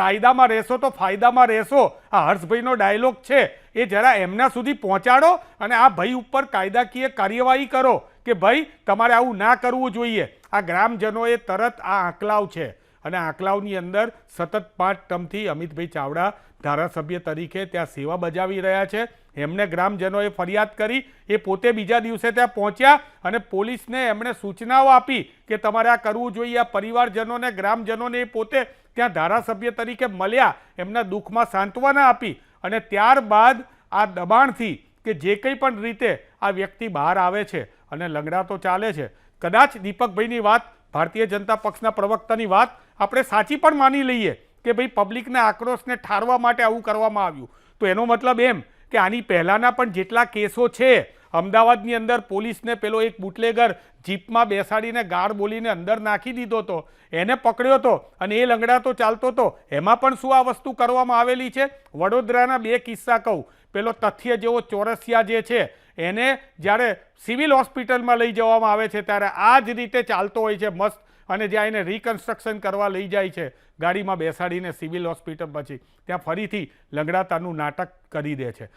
કાયદામાં રહેશો તો ફાયદામાં રહેશો. આ હર્ષભાઈનો ડાયલોગ છે, એ જરા એમના સુધી પહોંચાડો અને આ ભાઈ ઉપર કાયદાકીય કાર્યવાહી કરો કે ભાઈ તમારે આવું ના કરવું જોઈએ. આ ગ્રામજનોએ તરત આ આંકલાવ છે. અને આંકલાવની અંદર સતત પાંચ ટર્મથી અમિતભાઈ ચાવડા ધારાસભ્ય તરીકે ત્યાં સેવા બજાવી રહ્યા છે. એમને ગ્રામજનોએ ફરિયાદ કરી, એ પોતે બીજા દિવસે ત્યાં પહોંચ્યા અને પોલીસને એમણે સૂચનાઓ આપી કે તમારે આ કરવું જોઈએ. આ પરિવારજનોને, ગ્રામજનોને એ પોતે ત્યાં ધારાસભ્ય તરીકે મળ્યા, એમના દુઃખમાં સાંત્વના આપી અને ત્યારબાદ આ દબાણથી કે જે કંઈ પણ રીતે આ વ્યક્તિ બહાર આવે છે અને લંગડા તો ચાલે છે. કદાચ દીપકભાઈની વાત ભારતીય જનતા પક્ષના પ્રવક્તાની વાત આપણે સાચી પણ માની લઈએ કે ભાઈ પબ્લિકના આક્રોશને ઠારવા માટે આવું કરવામાં આવ્યું. તો એનો મતલબ એમ કે આની પહેલાંના પણ જેટલા કેસો છે, અમદાવાદની અંદર પોલીસને પેલો એક બુટલેગર જીપમાં બેસાડીને ગાળ બોલીને અંદર નાખી દીધો હતો, એને પકડ્યો હતો અને એ લંગડા તો ચાલતો હતો. એમાં પણ શું આ વસ્તુ કરવામાં આવેલી છે? વડોદરાના બે કિસ્સા કહું. પેલો તથ્ય જેવો ચોરસિયા જે છે એને જ્યારે સિવિલ હોસ્પિટલમાં લઈ જવામાં આવે છે, ત્યારે આ જ રીતે ચાલતો હોય છે, મસ્ત. અને જ્યાં એને રિકન્સ્ટ્રક્શન કરવા લઈ જાય છે, ગાડીમાં બેસાડીને સિવિલ હોસ્પિટલ પછી, ત્યાં ફરીથી લંગડાતાનું નાટક કરી દે છે.